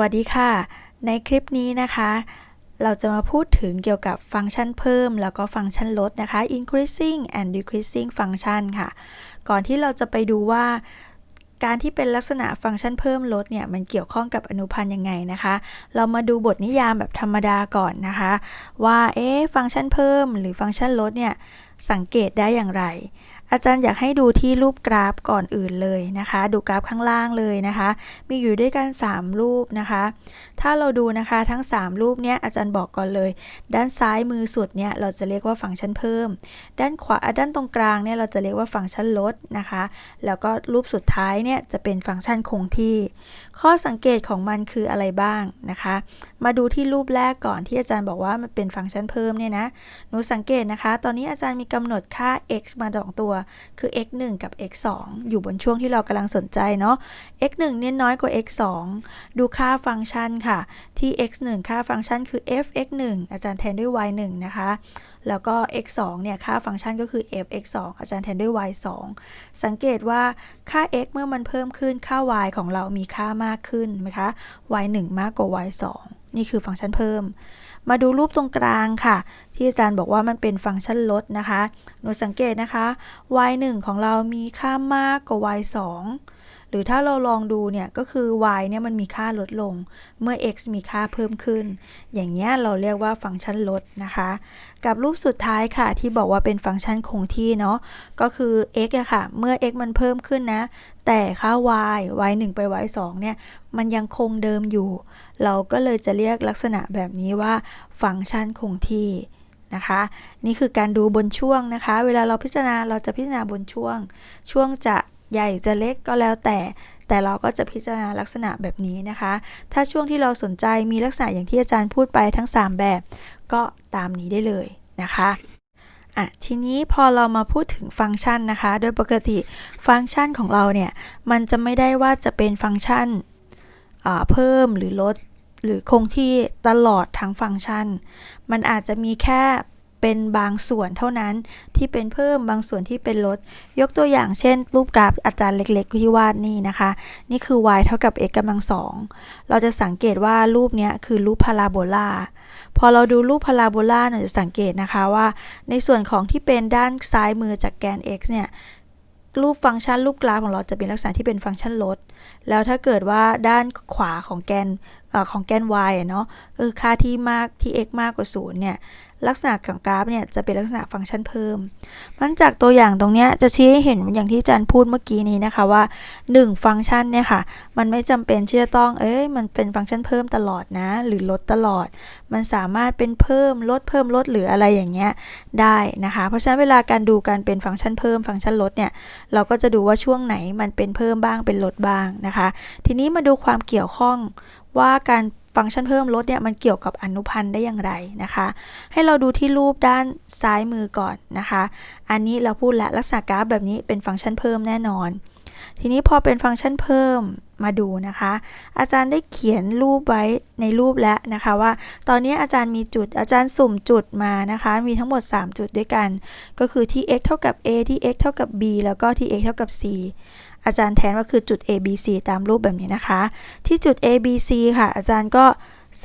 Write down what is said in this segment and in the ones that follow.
วัสดีค่ะ ในคลิปนี้นะคะ เราจะมาพูดถึงเกี่ยวกับฟังก์ชันเพิ่ม แล้วก็ฟังก์ชันลดนะคะ increasing and decreasing function ค่ะ ก่อนที่เราจะไปดูว่าการที่เป็นลักษณะฟังก์ชันเพิ่มลดเนี่ยมันเกี่ยวข้องกับอนุพันธ์ยังไงนะคะ เรามาดูบทนิยามแบบธรรมดาก่อนนะคะ ว่าเอ๊ฟังก์ชันเพิ่มหรือฟังก์ชันลดเนี่ยสังเกตได้อย่างไร อาจารย์อยากให้ดูที่รูปกราฟก่อนอื่นเลยนะคะ ดูกราฟข้างล่างเลยนะคะ มีอยู่ด้วยกัน 3 รูปนะคะ ถ้าเราดูนะคะทั้ง 3 รูปเนี้ยอาจารย์บอกก่อนเลย ด้านซ้ายมือสุดเนี่ยเราจะเรียกว่าฟังก์ชันเพิ่ม ด้านขวาด้านตรงกลางเนี่ยเราจะเรียกว่าฟังก์ชันลดนะคะ แล้วก็รูปสุดท้ายเนี่ยจะเป็นฟังก์ชันคงที่ ข้อสังเกตของมันคืออะไรบ้างนะคะ มาดูที่รูปแรกก่อนที่อาจารย์บอกว่ามันเป็นฟังก์ชันเพิ่มเนี่ยนะหนูสังเกตนะคะ ตอนนี้อาจารย์มีกำหนดค่า x มาสองตัวคือ x 1กับ x 2อยู่บนช่วงที่เรากำลังสนใจเนาะ x 1เนี่ยน้อยกว่า x 2ดูค่าฟังก์ชันค่ะ ที่ x 1ค่าฟังก์ชันคือ f x 1อาจารย์แทนด้วย y 1นะคะ แล้วก็ x 2เนี่ยค่าฟังก์ชันก็คือ f x 2อาจารย์แทนด้วย y 2สังเกตว่าค่า x เมื่อมันเพิ่มขึ้นค่า y ของเรามีค่ามากขึ้นไหมคะ y 1มากกว่า y 2 นี่คือฟังก์ชันเพิ่ม มาดูรูปตรงกลางค่ะ ที่อาจารย์บอกว่ามันเป็นฟังก์ชันลดนะคะ หนูสังเกตนะคะ y 1ของเรามีค่ามากกว่า y 2หรือถ้าเราลองดูเนี่ยก็คือ y เนี่ยมันมีค่าลดลง เมื่อ x มีค่าเพิ่มขึ้น อย่างเงี้ยเราเรียกว่าฟังก์ชันลดนะคะ กับรูปสุดท้ายค่ะที่บอกว่าเป็นฟังก์ชันคงที่เนาะ ก็คือ x อะค่ะ เมื่อ x มันเพิ่มขึ้นนะแต่ค่า y y 1ไป y 2เนี่ย มันยังคงเดิมอยู่ เราก็เลยจะเรียกลักษณะแบบนี้ว่าฟังก์ชันคงที่นะคะ นี่คือการดูบนช่วงนะคะ เวลาเราพิจารณาเราจะพิจารณาบนช่วง ช่วงจะใหญ่จะเล็กก็แล้วแต่ แต่เราก็จะพิจารณาลักษณะแบบนี้นะคะ ถ้าช่วงที่เราสนใจมีลักษณะอย่างที่อาจารย์พูดไปทั้ง 3 แบบ ก็ตามนี้ได้เลยนะคะอะทีนี้พอเรามาพูดถึงฟังก์ชันนะคะ โดยปกติฟังก์ชันของเราเนี่ย มันจะไม่ได้ว่าจะเป็นฟังก์ชัน เพิ่มหรือลด หรือคงที่ตลอดทั้งฟังก์ชัน มันอาจจะมีแค่เป็นบางส่วนเท่านั้นที่เป็นเพิ่มบางส่วนที่เป็นลด ยกตัวอย่างเช่น รูปกราฟอาจารย์เล็กๆที่วาดนี่นะคะ นี่คือ y เท่ากับ x กำลังสองเราจะสังเกตว่ารูปนี้คือรูปพาราโบลาพอเราดูรูปพาราโบลาเราจะสังเกตนะคะว่า ในส่วนของที่เป็นด้านซ้ายมือจากแกน x เนี่ย รูปฟังก์ชันรูปกราฟของเราจะเป็นลักษณะที่เป็นฟังก์ชันลด แล้วถ้าเกิดว่าด้านขวาของแกนของแกน y เนาะก็คือค่าที่มากที่ x มากกว่า0เนี่ย ลักษณะของกราฟเนี่ยจะเป็นลักษณะฟังก์ชันเพิ่มมันจากตัวอย่างตรงนี้จะชี้ให้เห็นอย่างที่อาจารย์พูดเมื่อกี้นี้นะคะว่า 1 ฟังก์ชันเนี่ยค่ะ มันไม่จำเป็นที่จะต้องเอ้ยมันเป็นฟังก์ชันเพิ่มตลอดนะ หรือลดตลอด มันสามารถเป็นเพิ่มลดเพิ่มลดหรืออะไรอย่างเงี้ยได้นะคะ เพราะฉะนั้นเวลาการดูการเป็นฟังก์ชันเพิ่มฟังก์ชันลดเนี่ยเราก็จะดูว่าช่วงไหนมันเป็นเพิ่มบ้างเป็นลดบ้างนะคะ ทีนี้มาดูความเกี่ยวข้องว่าการ ฟังก์ชันเพิ่มลดเนี่ยมันเกี่ยวกับอนุพันธ์ได้อย่างไรนะคะ ให้เราดูที่รูปด้านซ้ายมือก่อนนะคะ อันนี้เราพูดแล้วลักษณะกราฟแบบนี้เป็นฟังก์ชันเพิ่มแน่นอน ทีนี้พอเป็นฟังก์ชันเพิ่มมาดูนะคะ อาจารย์ได้เขียนรูปไว้ในรูปแล้วนะคะว่า ตอนนี้อาจารย์มีจุดอาจารย์สุ่มจุดมานะคะ มีทั้งหมด 3 จุดด้วยกัน ก็คือที่ x เท่ากับ a ที่ x เท่ากับ b แล้วก็ที่ x เท่ากับ c อาจารย์แทนว่าคือจุด A B C ตามรูปแบบนี้นะคะ ที่จุด A B C ค่ะ อาจารย์ก็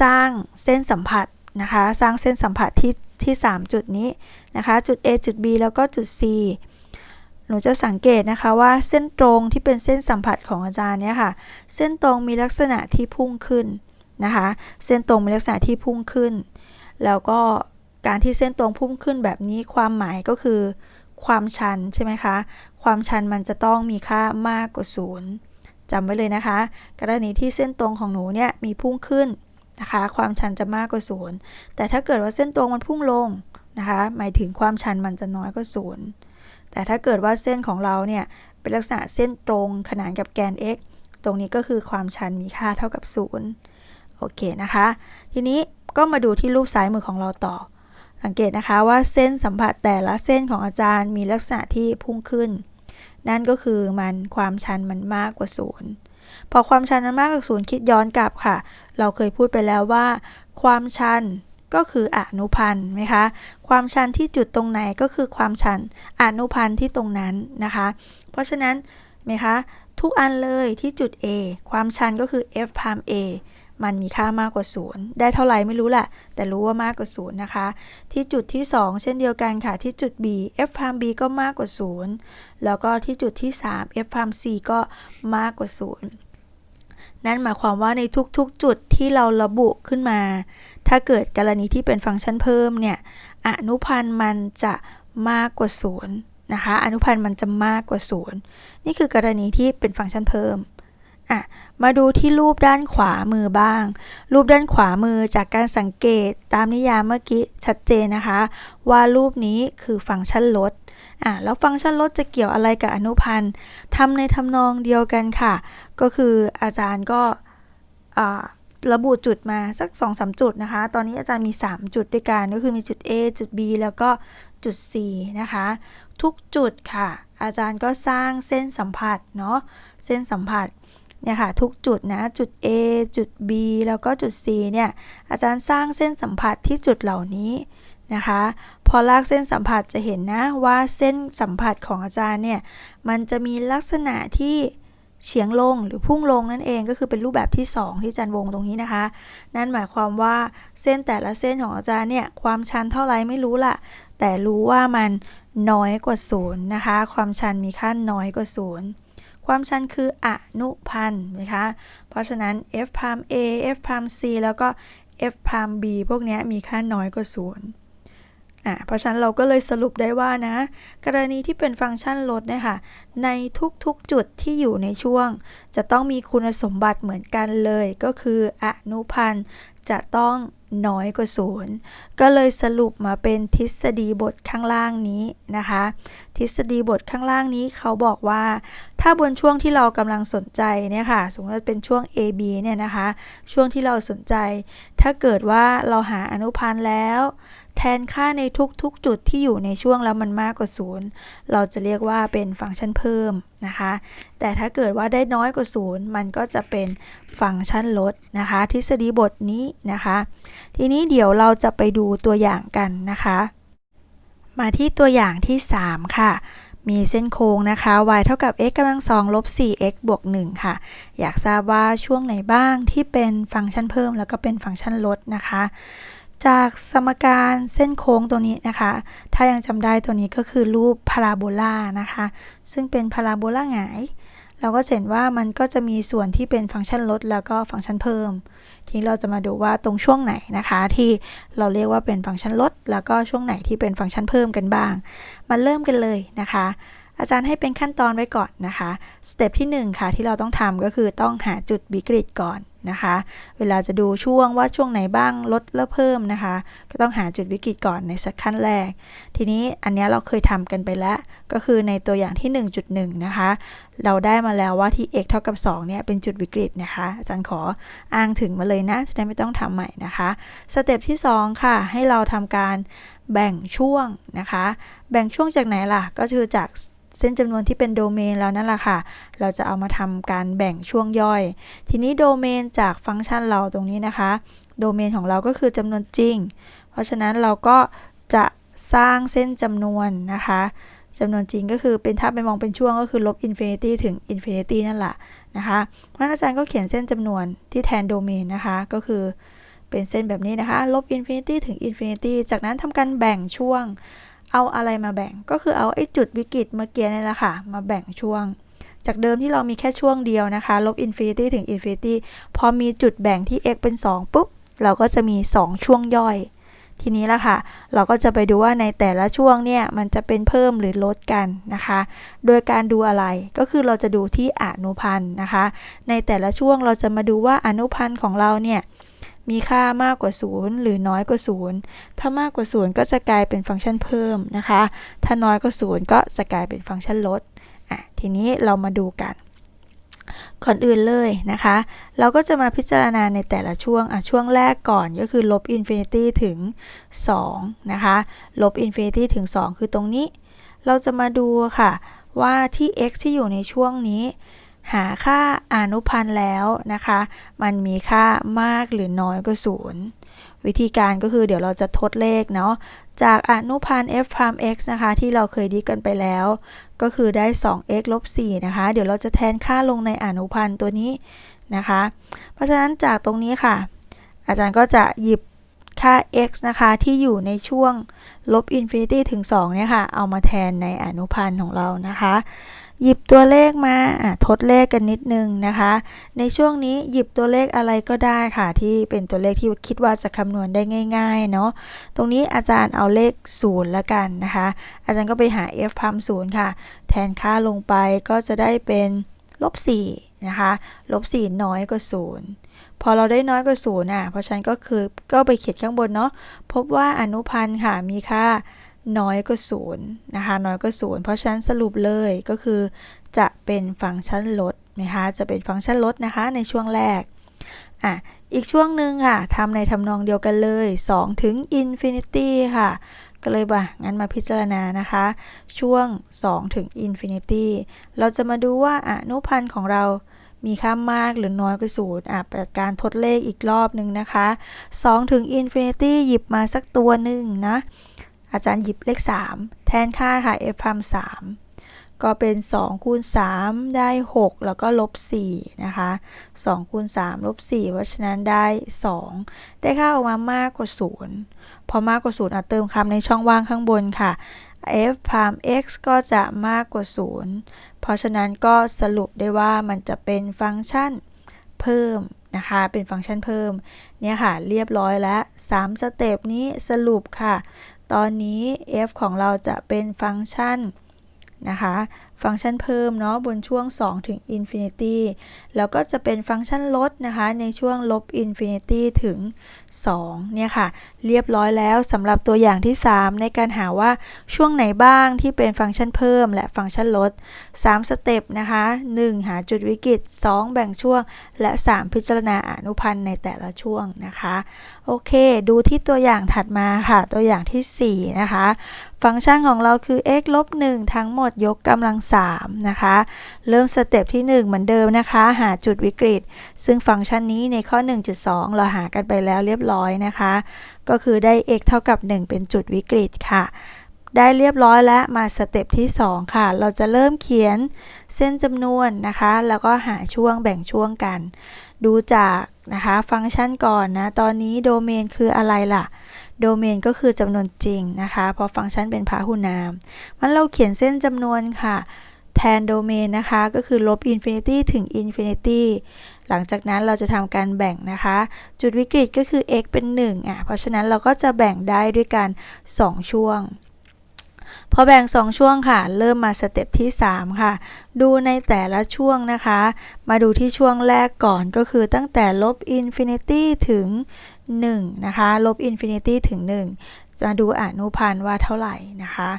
สร้างเส้นสัมผัสนะคะ สร้างเส้นสัมผัสที่ที่ 3 จุดนี้นะคะ จุด A จุด B แล้วก็จุด C หนูจะสังเกตนะคะว่าเส้นตรงที่เป็นเส้นสัมผัสของอาจารย์เนี่ยค่ะ เส้นตรงมีลักษณะที่พุ่งขึ้นนะคะ เส้นตรงมีลักษณะที่พุ่งขึ้น แล้วก็การที่เส้นตรงพุ่งขึ้นแบบนี้ความหมายก็คือ ความชันใช่ไหมคะ ความชันมันจะต้องมีค่ามากกว่าศูนย์จำไว้เลยนะคะ กรณีที่เส้นตรงของหนูเนี่ยมีพุ่งขึ้นนะคะ ความชันจะมากกว่าศูนย์แต่ถ้าเกิดว่าเส้นตรงมันพุ่งลงนะคะ หมายถึงความชันมันจะน้อยกว่าศูนย์แต่ถ้าเกิดว่าเส้นของเราเนี่ยเป็นลักษณะเส้นตรงขนานกับแกน x ตรงนี้ก็คือความชันมีค่าเท่ากับ 0 โอเคนะคะ ทีนี้ก็มาดูที่รูปซ้ายมือของเราต่อ สังเกตนะคะว่าเส้นสัมผัสแต่ละเส้นของอาจารย์มีลักษณะที่พุ่งขึ้น นั่นก็คือมันความชันมันมากกว่าศูนย์พอความชันมันมากกว่าศูนย์คิดย้อนกลับค่ะ เราเคยพูดไปแล้วว่า ความชันก็คืออนุพันธ์ไหมคะ ความชันที่จุดตรงไหนก็คือความชันอนุพันธ์ที่ตรงนั้นนะคะ เพราะฉะนั้นไหมคะทุกอันเลยที่จุด A ความชันก็คือ f พาม A มันมีค่ามากกว่า0ได้เท่าไหร่ไม่รู้แหละ แต่รู้ว่ามากกว่า0นย์นะคะ ที่จุดที่ 2 เช่นเดียวกันค่ะ ที่จุด b f พาม b ก็มากกว่า0แล้วก็ที่จุดที่ 3 f พาม c ก็มากกว่า0นั่นหมายความว่าในทุกๆจุดที่เราระบุขึ้นมา ถ้าเกิดกรณีที่เป็นฟังก์ชันเพิ่มเนี่ย อนุพันธ์มันจะมากกว่า0นะคะ อนุพันธ์มันจะมากกว่า0นี่คือกรณีที่เป็นฟังก์ชันเพิ่ม อะมาดูที่รูปด้านขวามือบ้าง รูปด้านขวามือจากการสังเกตตามนิยามเมื่อกี้ชัดเจนนะคะ ว่ารูปนี้คือฟังก์ชันลดอะแล้วฟังก์ชันลดจะเกี่ยวอะไรกับอนุพันธ์ทำในทำนองเดียวกันค่ะ ก็คืออาจารย์ก็ระบุจุดมาสัก 2-3สจุดนะคะ ตอนนี้อาจารย์มี 3 จุดด้วยกัน ก็คือมีจุด A จุด B แล้วก็จุด C นะคะ ทุกจุดค่ะ อาจารย์ก็สร้างเส้นสัมผัสเนาะเส้นสัมผัส เนี่ยค่ะทุกจุดนะจุด A จุด B แล้วก็จุด C เนี่ยอาจารย์สร้างเส้นสัมผัสที่จุดเหล่านี้นะคะ พอลากเส้นสัมผัสจะเห็นนะว่าเส้นสัมผัสของอาจารย์เนี่ยมันจะมีลักษณะที่เฉียงลงหรือพุ่งลงนั่นเองก็คือเป็นรูปแบบที่ 2 ที่อาจารย์วงตรงนี้นะคะ นั่นหมายความว่าเส้นแต่ละเส้นของอาจารย์เนี่ยความชันเท่าไรไม่รู้ละแต่รู้ว่ามันน้อยกว่า0นย์นะคะ ความชันมีค่าน้อยกว่า0 ความชันคืออนุพันธ์นะคะ เพราะฉะนั้น f พาม a f พาม c แล้วก็ f พาม b พวกนี้มีค่าน้อยกว่า0อะเพราะฉะนั้นเราก็เลยสรุปได้ว่านะ กรณีที่เป็นฟังก์ชันลดนะคะในทุกๆจุดที่อยู่ในช่วง จะต้องมีคุณสมบัติเหมือนกันเลย ก็คืออนุพันธ์จะต้อง น้อยกว่าศูนย์ก็เลยสรุปมาเป็นทฤษฎีบทข้างล่างนี้นะคะ ทฤษฎีบทข้างล่างนี้เขาบอกว่า ถ้าบนช่วงที่เรากำลังสนใจเนี่ยค่ะ สมมติว่าเป็นช่วง AB เนี่ยนะคะ ช่วงที่เราสนใจ ถ้าเกิดว่าเราหาอนุพันธ์แล้ว แทนค่าในทุกๆ จุดที่อยู่ในช่วงแล้วมันมากกว่าศูนย์เราจะเรียกว่าเป็นฟังก์ชันเพิ่มนะคะ แต่ถ้าเกิดว่าได้น้อยกว่าศูนย์มันก็จะเป็นฟังก์ชันลดนะคะ ทฤษฎีบทนี้นะคะ ทีนี้เดี๋ยวเราจะไปดูตัวอย่างกันนะคะ มาที่ตัวอย่างที่ 3 ค่ะมีเส้นโค้งนะคะ y เท่ากับ x กำลังสองลบ 4x บวก 1 ค่ะ อยากทราบว่าช่วงไหนบ้างที่เป็นฟังก์ชันเพิ่มแล้วก็เป็นฟังก์ชันลดนะคะ จากสมการเส้นโค้งตัวนี้นะคะ ถ้ายังจำได้ตัวนี้ก็คือรูปพาราโบลานะคะ ซึ่งเป็นพาราโบลาหงาย เราก็เห็นว่ามันก็จะมีส่วนที่เป็นฟังก์ชันลดแล้วก็ฟังก์ชันเพิ่ม ทีนี้เราจะมาดูว่าตรงช่วงไหนนะคะ ที่เราเรียกว่าเป็นฟังก์ชันลด แล้วก็ช่วงไหนที่เป็นฟังก์ชันเพิ่มกันบ้าง มาเริ่มกันเลยนะคะอาจารย์ให้เป็นขั้นตอนไว้ก่อนนะคะ สเต็ปที่ 1 ค่ะ ที่เราต้องทำก็คือต้องหาจุดวิกฤตก่อน นะคะ เวลาจะดูช่วงว่าช่วงไหนบ้างลดหรือเพิ่มนะคะ ก็ต้องหาจุดวิกฤตก่อนในสักขั้นแรก ทีนี้อันนี้เราเคยทำกันไปแล้ว ก็คือในตัวอย่างที่ 1.1 นะคะ เราได้มาแล้วว่าที่ x เท่ากับ 2 เนี่ยเป็นจุดวิกฤตนะคะ อาจารย์ขออ้างถึงมาเลยนะ จะได้ไม่ต้องทำใหม่นะคะ สเต็ปที่ 2 ค่ะ ให้เราทำการแบ่งช่วงนะคะ แบ่งช่วงจากไหนล่ะ ก็คือจาก เส้นจำนวนที่เป็นโดเมนแล้วนั่นแหละค่ะ เราจะเอามาทำการแบ่งช่วงย่อย ทีนี้โดเมนจากฟังก์ชันเราตรงนี้นะคะ โดเมนของเราก็คือจำนวนจริง เพราะฉะนั้นเราก็จะสร้างเส้นจำนวนนะคะจำนวนจริงก็คือเป็นถ้าไปมองเป็นช่วงก็คือลบอินฟินิตี้ถึงอินฟินิตี้นั่นแหละนะคะเพราะอาจารย์ก็เขียนเส้นจำนวนที่แทนโดเมนนะคะ ก็คือเป็นเส้นแบบนี้นะคะ ลบอินฟินิตี้ถึงอินฟินิตี้จากนั้นทำการแบ่งช่วง เอาอะไรมาแบ่งก็คือเอาไอ้จุดวิกฤตเมื่อกี้นี่แหละค่ะ มาแบ่งช่วง จากเดิมที่เรามีแค่ช่วงเดียวนะคะ ลบอินฟินิตี้ถึงอินฟินิตี้พอมีจุดแบ่งที่ x เป็น 2 ปุ๊บ เราก็จะมี 2 ช่วงย่อย ทีนี้ละค่ะ เราก็จะไปดูว่าในแต่ละช่วงเนี่ย มันจะเป็นเพิ่มหรือลดกันนะคะ โดยการดูอะไรก็คือเราจะดูที่อนุพันธ์นะคะ ในแต่ละช่วงเราจะมาดูว่าอนุพันธ์ของเราเนี่ย มีค่ามากกว่า 0 หรือน้อยกว่า 0 ถ้ามากกว่า 0 ก็จะกลายเป็นฟังก์ชันเพิ่มนะคะ ถ้าน้อยกว่า 0 ก็จะกลายเป็นฟังก์ชันลดอะทีนี้เรามาดูกันก่อนอื่นเลยนะคะ เราก็จะมาพิจารณาในแต่ละช่วงอะช่วงแรกก่อนก็คือลบอินฟินิตี้ถึง 2 นะคะ ลบอินฟินิตี้ถึง 2 คือตรงนี้ เราจะมาดูค่ะว่าที่ x ที่อยู่ในช่วงนี้ หาค่าอนุพันธ์แล้วนะคะ มันมีค่ามากหรือน้อยกว่าศูนย์วิธีการก็คือเดี๋ยวเราจะทดเลขเนาะจากอนุพันธ์ f พาม x นะคะ ที่เราเคยดีกันไปแล้ว ก็คือได้ 2x ลบ4นะคะ เดี๋ยวเราจะแทนค่าลงในอนุพันธ์ตัวนี้นะคะ เพราะฉะนั้นจากตรงนี้ค่ะ อาจารย์ก็จะหยิบ ค่า x นะคะที่อยู่ในช่วงลบอินฟินิตี้ถึง 2 เนี่ยค่ะ เอามาแทนในอนุพันธ์ของเรานะคะ หยิบตัวเลขมาทดเลขกันนิดนึงนะคะ ในช่วงนี้หยิบตัวเลขอะไรก็ได้ค่ะ ที่เป็นตัวเลขที่คิดว่าจะคำนวณได้ง่ายๆเนาะตรงนี้อาจารย์เอาเลข0แล้วกันนะคะ อาจารย์ก็ไปหา f พัม0ค่ะ แทนค่าลงไปก็จะได้เป็นลบ4นะคะลบ4น้อยกว่า0 พอเราได้น้อยกว่า0อะ เพราะฉันก็คือก็ไปเขียนข้างบนเนาะ พบว่าอนุพันธ์ค่ะมีค่าน้อยกว่า0นย์นะคะ น้อยกว่า0เพราะฉะนั้นสรุปเลยก็คือจะเป็นฟังก์ชันลดนะคะ จะเป็นฟังก์ชันลดนะคะในช่วงแรก อะ อีกช่วงหนึ่งค่ะทำในทำนองเดียวกันเลย 2 ถึง infinity ค่ะ ก็เลยบ่ะ งั้นมาพิจารณานะคะ ช่วง 2 ถึง infinity เราจะมาดูว่าอนุพันธ์ของเรา มีค่ามากหรือน้อยกว่าศูนย์อะการทดเลขอีกรอบหนึ่งนะคะ2ถึง infinity หยิบมาสักตัวหนึ่งนะ อาจารย์หยิบเลข 3 แทนค่าค่ะ f พัม3ก็เป็น 2 คูณ 3 ได้ 6 แล้วก็ลบ4นะคะ2คูณ3ลบ4เพราะฉะนั้นได้ 2 ได้ค่าออกมามากกว่า 0 พอมากกว่า 0อะเติมคำในช่องว่างข้างบนค่ะ f พาม x ก็จะมากกว่า 0 เพราะฉะนั้นก็สรุปได้ว่ามันจะเป็นฟังก์ชันเพิ่มนะคะ เป็นฟังก์ชันเพิ่ม เนี่ยค่ะ เรียบร้อยแล้ว3สเต็ปนี้สรุปค่ะ ตอนนี้ f ของเราจะเป็นฟังก์ชันนะคะ ฟังก์ชันเพิ่มเนาะบนช่วง 2 ถึง infinity แล้วก็จะเป็นฟังก์ชันลดนะคะ ในช่วงลบ infinity ถึง 2 เนี่ยค่ะ เรียบร้อยแล้วสำหรับตัวอย่างที่ 3 ในการหาว่าช่วงไหนบ้างที่เป็นฟังก์ชันเพิ่ม และฟังก์ชันลด 3 สเต็ปนะคะ 1 หาจุดวิกฤต 2 แบ่งช่วง และ 3 พิจารณาอนุพันธ์ในแต่ละช่วงนะคะ โอเค ดูที่ตัวอย่างถัดมาค่ะ ตัวอย่างที่ 4 นะคะ ฟังก์ชันของเราคือ x ลบ1ทั้งหมดยกกำลัง3 นะคะ เริ่มสเต็ปที่ 1 เหมือนเดิมนะคะ หาจุดวิกฤต ซึ่งฟังก์ชันนี้ในข้อ 1.2 เราหากันไปแล้วเรียบร้อยนะคะ ก็คือได้ x เท่ากับ 1 เป็นจุดวิกฤตค่ะ ได้เรียบร้อยแล้วมาสเต็ปที่ 2 ค่ะ เราจะเริ่มเขียนเส้นจำนวนนะคะ แล้วก็หาช่วงแบ่งช่วงกัน ดูจากนะคะ ฟังก์ชันก่อนนะ ตอนนี้โดเมนคืออะไรล่ะ โดเมนก็คือจำนวนจริงนะคะเพราะฟังก์ชันเป็นพหุนามมันเราเขียนเส้นจำนวนค่ะ แทนโดเมนนะคะ ก็คือลบอินฟินิตี้ถึงอินฟินิตี้หลังจากนั้นเราจะทำการแบ่งนะคะ จุดวิกฤตก็คือ x เป็น1อะเพราะฉะนั้นเราก็จะแบ่งได้ด้วยกัน 2 ช่วงพอแบ่ง 2 ช่วงค่ะ เริ่มมาสเต็ปที่ 3 ค่ะ ดูในแต่ละช่วงนะคะ มาดูที่ช่วงแรกก่อนก็คือตั้งแต่ลบอินฟินิตี้ถึง 1นะคะลบอินฟินิตี้ถึง 1 จะดูอนุพันธ์ว่าเท่าไหร่นะคะ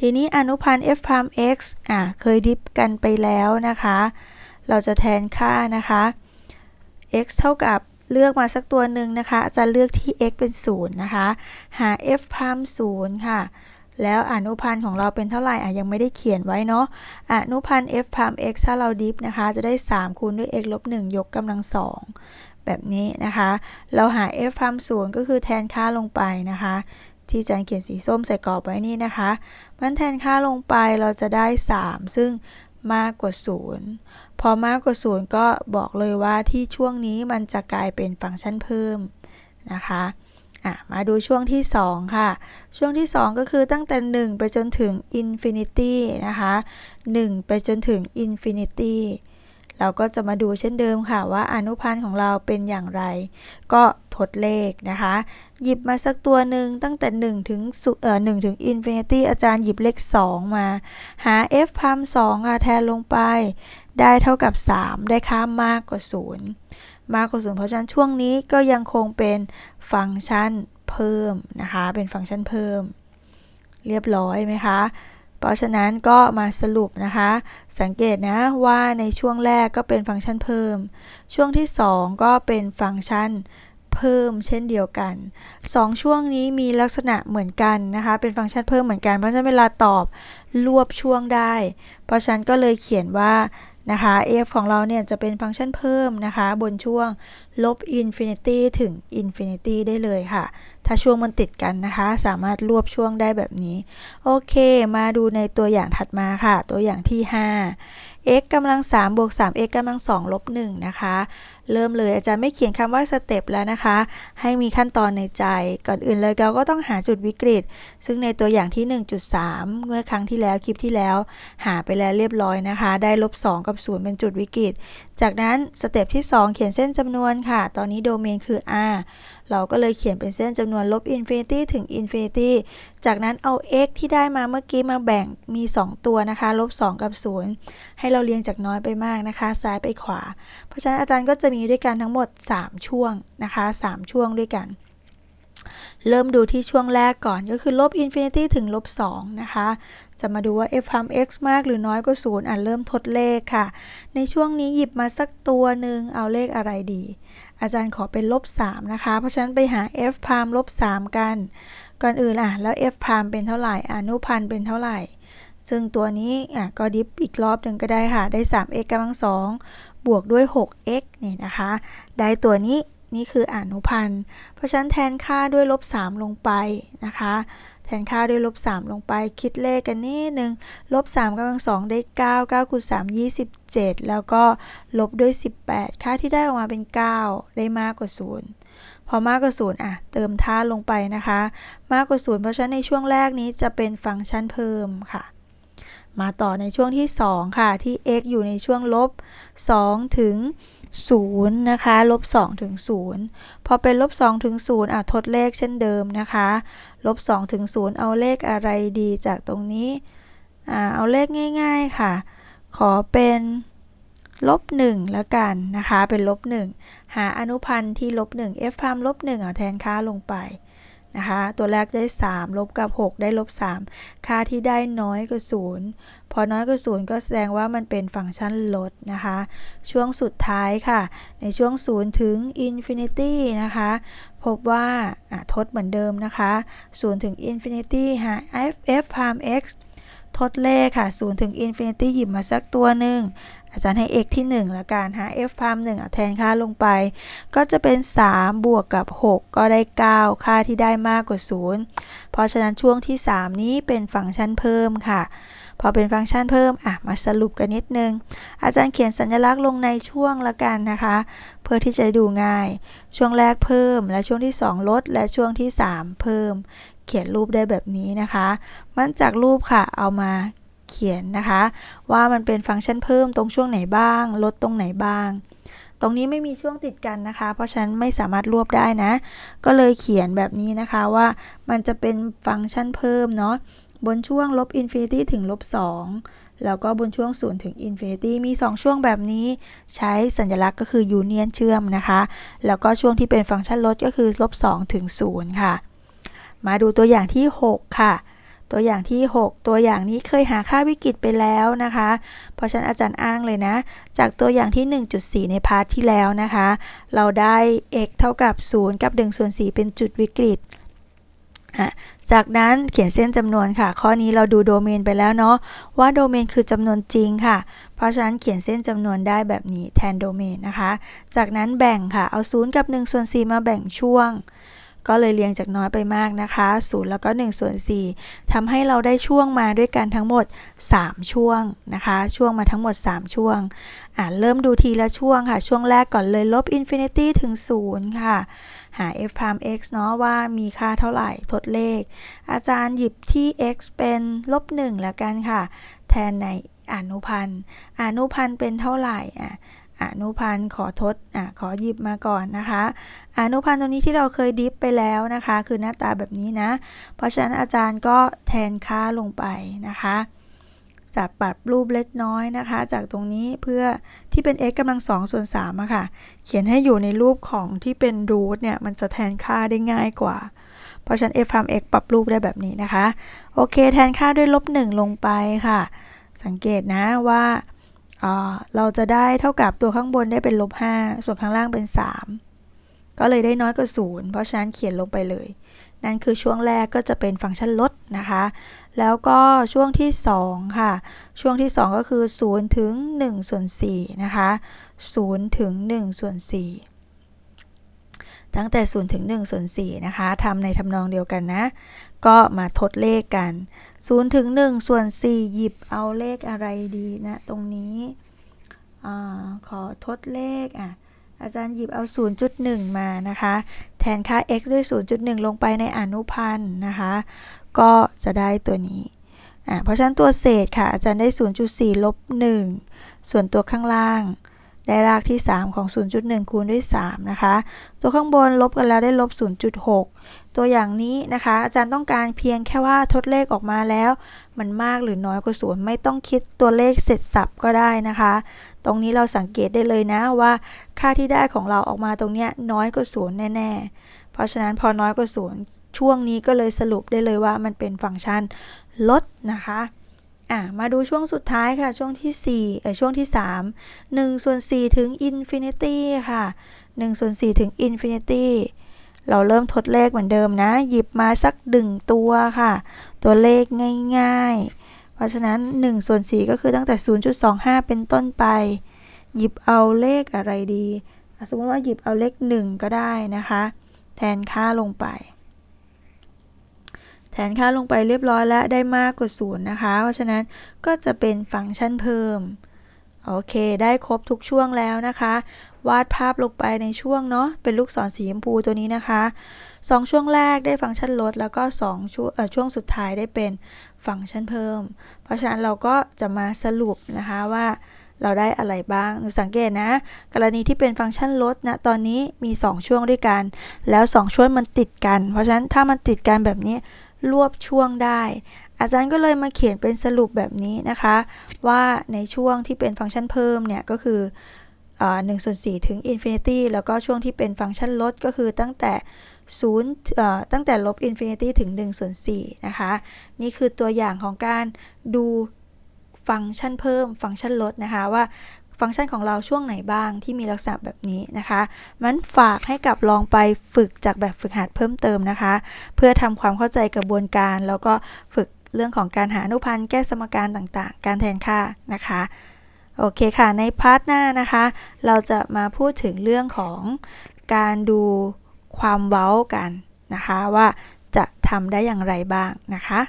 ทีนี้อนุพันธ์ f พาม x อะเคยดิฟกันไปแล้วนะคะ เราจะแทนค่านะคะ x เท่ากับเลือกมาสักตัวหนึ่งนะคะ จะเลือกที่ x เป็น 0 นะคะ หา f พาม0ค่ะ แล้วอนุพันธ์ของเราเป็นเท่าไหร่อะยังไม่ได้เขียนไว้เนาะอนุพันธ์ f พาม x ถ้าเราดิฟนะคะ จะได้ 3 คูณด้วย x ลบ1ยกกำลัง2 แบบนี้นะคะ เราหา f พาม0ก็คือแทนค่าลงไปนะคะ ที่อาจารย์เขียนสีส้มใส่กรอบไว้นี่นะคะ มันแทนค่าลงไปเราจะได้ 3 ซึ่งมากกว่า 0 พอมากกว่า 0 ก็บอกเลยว่าที่ช่วงนี้มันจะกลายเป็นฟังก์ชันเพิ่มนะคะอะมาดูช่วงที่ 2 ค่ะ ช่วงที่ 2 ก็คือตั้งแต่ 1 ไปจนถึง infinity นะคะ 1 ไปจนถึง infinity เราก็จะมาดูเช่นเดิมค่ะว่าอนุพันธ์ของเราเป็นอย่างไร ก็ทดเลขนะคะ หยิบมาสักตัวหนึ่งตั้งแต่ 1 ถึงเอ่อ1ถึง infinity อาจารย์หยิบเลข 2 มา หา f พัม2ค่ะแทนลงไป ได้เท่ากับ 3 ได้ค่ามากกว่า 0 มากกว่า0เพราะฉะนั้นช่วงนี้ก็ยังคงเป็นฟังก์ชันเพิ่มนะคะ เป็นฟังก์ชันเพิ่ม เรียบร้อยไหมคะ เพราะฉะนั้นก็มาสรุปนะคะ สังเกตนะว่าในช่วงแรกก็เป็นฟังก์ชันเพิ่ม ช่วงที่ 2 ก็เป็นฟังก์ชันเพิ่มเช่นเดียวกัน 2 ช่วงนี้มีลักษณะเหมือนกันนะคะ เป็นฟังก์ชันเพิ่มเหมือนกัน เพราะฉะนั้นเวลาตอบรวบช่วงได้ เพราะฉะนั้นก็เลยเขียนว่านะคะ f ของเราเนี่ยจะเป็นฟังก์ชันเพิ่มนะคะ บนช่วงลบอินฟินิตี้ถึงอินฟินิตี้ได้เลยค่ะถ้าช่วงมันติดกันนะคะ สามารถรวบช่วงได้แบบนี้ โอเค มาดูในตัวอย่างถัดมาค่ะ ตัวอย่างที่ 5 x กำลัง3บวก 3x กำลัง2ลบ1นะคะ เริ่มเลยอาจารย์ไม่เขียนคำว่าสเต็ปแล้วนะคะ ให้มีขั้นตอนในใจ ก่อนอื่นเลยเราก็ต้องหาจุดวิกฤต ซึ่งในตัวอย่างที่ 1.3 เมื่อครั้งที่แล้วคลิปที่แล้ว หาไปแล้วเรียบร้อยนะคะ ได้ลบ2กับ0เป็นจุดวิกฤต จากนั้นสเต็ปที่ 2 เขียนเส้นจำนวนค่ะ ตอนนี้โดเมนคือ r เราก็เลยเขียนเป็นเส้นจำนวนลบอินฟินิตี้ถึงอินฟินิตี้จากนั้นเอา x ที่ได้มาเมื่อกี้มาแบ่งมี 2 ตัวนะคะ ลบ 2 กับ 0 ให้เราเรียงจากน้อยไปมากนะคะ ซ้ายไปขวา เพราะฉะนั้นอาจารย์ก็จะมีด้วยกันทั้งหมด 3 ช่วงนะคะ 3 ช่วงด้วยกัน เริ่มดูที่ช่วงแรกก่อนก็คือลบอินฟินิตี้ถึงลบ2นะคะ จะมาดูว่า f พาม x มากหรือน้อยกว่า0อะเริ่มทดเลขค่ะ ในช่วงนี้หยิบมาสักตัวหนึ่งเอาเลขอะไรดี อาจารย์ขอเป็นลบ3นะคะ เพราะฉะนั้นไปหา f พามลบ3กัน ก่อนอื่นอะแล้ว f พามเป็นเท่าไหร่อนุพันธ์เป็นเท่าไหร่ ซึ่งตัวนี้อะก็ดิฟอีกรอบหนึ่งก็ได้ค่ะ ได้ 3x กำลัง2บวกด้วย 6x นี่นะคะ ได้ตัวนี้ นี่คืออนุพันธ์ เพราะฉะนั้นแทนค่าด้วยลบ 3 ลงไปนะคะ แทนค่าด้วยลบ 3 ลงไป คิดเลขกันนิดนึงลบ3กำลัง2ได้ 9 9คูณ3 27 แล้วก็ลบด้วย 18 ค่าที่ได้ออกมาเป็น 9 ได้มากกว่า 0พอมากกว่า0อะ เติมท่าลงไปนะคะ มากกว่า0เพราะฉะนั้นในช่วงแรกนี้จะเป็นฟังก์ชันเพิ่มค่ะ มาต่อในช่วงที่ 2 ค่ะ ที่ x อยู่ในช่วงลบ 2 ถึง 0นะคะลบ2ถึง0พอเป็นลบ2ถึง0อะทดเลขเช่นเดิมนะคะลบ2ถึง0เอาเลขอะไรดีจากตรงนี้อ่าเอาเลขง่าย ๆค่ะ ขอเป็นลบ1แล้วกันนะคะ เป็นลบ1หาอนุพันธ์ที่ลบ1 f พามลบ1เอาแทนค่าลงไป นะคะ ตัวแรกได้ 3 ลบกับ 6 ได้ลบ 3 ค่าที่ได้น้อยกว่า0พอน้อยกว่า0ก็แสดงว่ามันเป็นฟังก์ชันลดนะคะ ช่วงสุดท้ายค่ะ ในช่วง 0 ถึง infinity นะคะ พบว่าทดเหมือนเดิมนะคะ 0 ถึง infinity หา f f พาม x ทดเลขค่ะ0ถึง infinity หยิบมาสักตัวหนึ่ง อาจารย์ให้ x ที่1แล้วกันหา f พาม1เอาแทนค่าลงไป ก็จะเป็น 3 บวกกับ 6 ก็ได้ 9 ค่าที่ได้มากกว่า 0 เพราะฉะนั้นช่วงที่ 3 นี้เป็นฟังก์ชันเพิ่มค่ะ พอเป็นฟังก์ชันเพิ่มอะมาสรุปกันนิดนึง อาจารย์เขียนสัญลักษณ์ลงในช่วงละกันนะคะ เพื่อที่จะดูง่าย ช่วงแรกเพิ่ม และช่วงที่ 2 ลด และช่วงที่ 3 เพิ่ม เขียนรูปได้แบบนี้นะคะ มันจากรูปค่ะเอามา เขียนนะคะ ว่ามันเป็นฟังก์ชันเพิ่มตรงช่วงไหนบ้าง ลดตรงไหนบ้าง ตรงนี้ไม่มีช่วงติดกันนะคะ เพราะฉะนั้นไม่สามารถรวบได้นะ ก็เลยเขียนแบบนี้นะคะว่ามันจะเป็นฟังก์ชันเพิ่มเนาะบนช่วงลบอินฟินิตี้ถึงลบ2แล้วก็บนช่วง 0 ถึงอินฟินิตี้มี 2 ช่วงแบบนี้ ใช้สัญลักษณ์ก็คือยูเนียนเชื่อมนะคะ แล้วก็ช่วงที่เป็นฟังก์ชันลดก็คือลบ2ถึง0ค่ะ มาดูตัวอย่างที่ 6 ค่ะ ตัวอย่างที่ 6 ตัวอย่างนี้เคยหาค่าวิกฤตไปแล้วนะคะ เพราะฉะนั้นอาจารย์อ้างเลยนะ จากตัวอย่างที่ 1.4 ในพาร์ทที่แล้วนะคะ เราได้ x เท่ากับ 0 กับ1ส่วน4เป็นจุดวิกฤตจากนั้นเขียนเส้นจำนวนค่ะ ข้อนี้เราดูโดเมนไปแล้วเนาะว่าโดเมนคือจำนวนจริงค่ะ เพราะฉะนั้นเขียนเส้นจำนวนได้แบบนี้แทนโดเมนนะคะ จากนั้นแบ่งค่ะ เอา0กับ1ส่วน4มาแบ่งช่วง ก็เลยเรียงจากน้อยไปมากนะคะ0แล้วก็1ส่วน4ทำให้เราได้ช่วงมาด้วยกันทั้งหมด 3 ช่วงนะคะ ช่วงมาทั้งหมด 3 ช่วงอ่าเริ่มดูทีละช่วงค่ะ ช่วงแรกก่อนเลยลบอินฟินิตี้ถึง 0 ค่ะ หา f พาม x เนาะว่ามีค่าเท่าไหร่ทดเลข อาจารย์หยิบที่ x เป็นลบ1แล้วกันค่ะ แทนในอนุพันธ์อนุพันธ์เป็นเท่าไหร่อะ อนุพันธ์ขอทดอะขอหยิบมาก่อนนะคะ อนุพันธ์ตรงนี้ที่เราเคยดิฟไปแล้วนะคะ คือหน้าตาแบบนี้นะ เพราะฉะนั้นอาจารย์ก็แทนค่าลงไปนะคะจะปรับรูปเล็กน้อยนะคะ จากตรงนี้เพื่อที่เป็น x กำลัง2ส่วน3อะค่ะ เขียนให้อยู่ในรูปของที่เป็นรูทเนี่ย มันจะแทนค่าได้ง่ายกว่า เพราะฉะนั้น f พาม x ปรับรูปได้แบบนี้นะคะ โอเค แทนค่าด้วยลบ1ลงไปค่ะ สังเกตนะว่า เราจะได้เท่ากับตัวข้างบนได้เป็นลบ5ส่วนข้างล่างเป็น 3 ก็เลยได้น้อยกว่า0เพราะฉะนั้นเขียนลงไปเลย นั่นคือช่วงแรกก็จะเป็นฟังก์ชันลดนะคะ แล้วก็ช่วงที่2ค่ะ ช่วงที่ 2 ก็คือ0ถึง1ส่วน4นะคะ0ถึง1ส่วน4ตั้งแต่0ถึง1ส่วน4นะคะทำในทำนองเดียวกันนะ ก็มาทดเลขกัน0ถึง1ส่วน 4 หยิบเอาเลขอะไรดีนะตรงนี้อขอทดเลขอะอาจารย์หยิบเอา 0.1 มานะคะ แทนค่า x ด้วย 0.1 ลงไปในอนุพันธ์นะคะ ก็จะได้ตัวนี้อะเพราะฉะนั้นตัวเศษค่ะ อาจารย์ได้ 0.4 ลบ 1 ส่วนตัวข้างล่าง ได้รากที่ 3 ของ 0.1 คูณด้วย 3 นะคะ ตัวข้างบนลบกันแล้วได้ลบ 0.6 ตัวอย่างนี้นะคะ อาจารย์ต้องการเพียงแค่ว่าทดเลขออกมาแล้ว มันมากหรือน้อยกว่า0ไม่ต้องคิดตัวเลขเสร็จสับก็ได้นะคะ ตรงนี้เราสังเกตได้เลยนะว่าค่าที่ได้ของเราออกมาตรงเนี้ยน้อยกว่า0แน่ ๆ เพราะฉะนั้นพอน้อยกว่า0ช่วงนี้ก็เลยสรุปได้เลยว่ามันเป็นฟังก์ชันลดนะคะ อะมาดูช่วงสุดท้ายค่ะ ช่วงที่4เอ่อช่วงที่ 3 1ส่วน4ถึง infinity ค่ะ1ส่วน4ถึง infinity เราเริ่มทดเลขเหมือนเดิมนะ หยิบมาสักดึงตัวค่ะ ตัวเลขง่าย ๆ เพราะฉะนั้น1ส่วน4ก็คือตั้งแต่ 0.25 เป็นต้นไป หยิบเอาเลขอะไรดี สมมติว่าหยิบเอาเลข 1 ก็ได้นะคะ แทนค่าลงไป แทนค่าลงไปเรียบร้อยแล้วได้มากกว่า0นะคะ เพราะฉะนั้นก็จะเป็นฟังก์ชันเพิ่ม โอเค ได้ครบทุกช่วงแล้วนะคะ วาดภาพลงไปในช่วงเนาะ เป็นลูกศรสีชมพูตัวนี้นะคะ 2 ช่วงแรกได้ฟังก์ชันลด แล้วก็2ช่วงช่วงสุดท้ายได้เป็นฟังก์ชันเพิ่ม เพราะฉะนั้นเราก็จะมาสรุปนะคะว่าเราได้อะไรบ้างสังเกตนะ กรณีที่เป็นฟังก์ชันลดนะ ตอนนี้มี 2 ช่วงด้วยกัน แล้ว 2 ช่วงมันติดกัน เพราะฉะนั้นถ้ามันติดกันแบบนี้ รวบช่วงได้ อาจารย์ก็เลยมาเขียนเป็นสรุปแบบนี้นะคะ ว่าในช่วงที่เป็นฟังก์ชันเพิ่มเนี่ยก็คือ1ส่วน4ถึง infinity แล้วก็ช่วงที่เป็นฟังก์ชันลดก็คือตั้งแต่0ตั้งแต่ลบ infinity ถึง1ส่วน4นะคะ นี่คือตัวอย่างของการดูฟังก์ชันเพิ่มฟังก์ชันลดนะคะว่า ฟังก์ชันของเราช่วงไหนบ้างที่มีลักษณะแบบนี้นะคะ มันฝากให้กับลองไปฝึกจากแบบฝึกหัดเพิ่มเติมนะคะ เพื่อทำความเข้าใจกระบวนการ แล้วก็ฝึกเรื่องของการหาอนุพันธ์แก้สมการต่างๆ การแทนค่านะคะโอเคค่ะ ในพาร์ทหน้านะคะ เราจะมาพูดถึงเรื่องของการดูความเว้ากันนะคะ ว่าจะทำได้อย่างไรบ้างนะคะ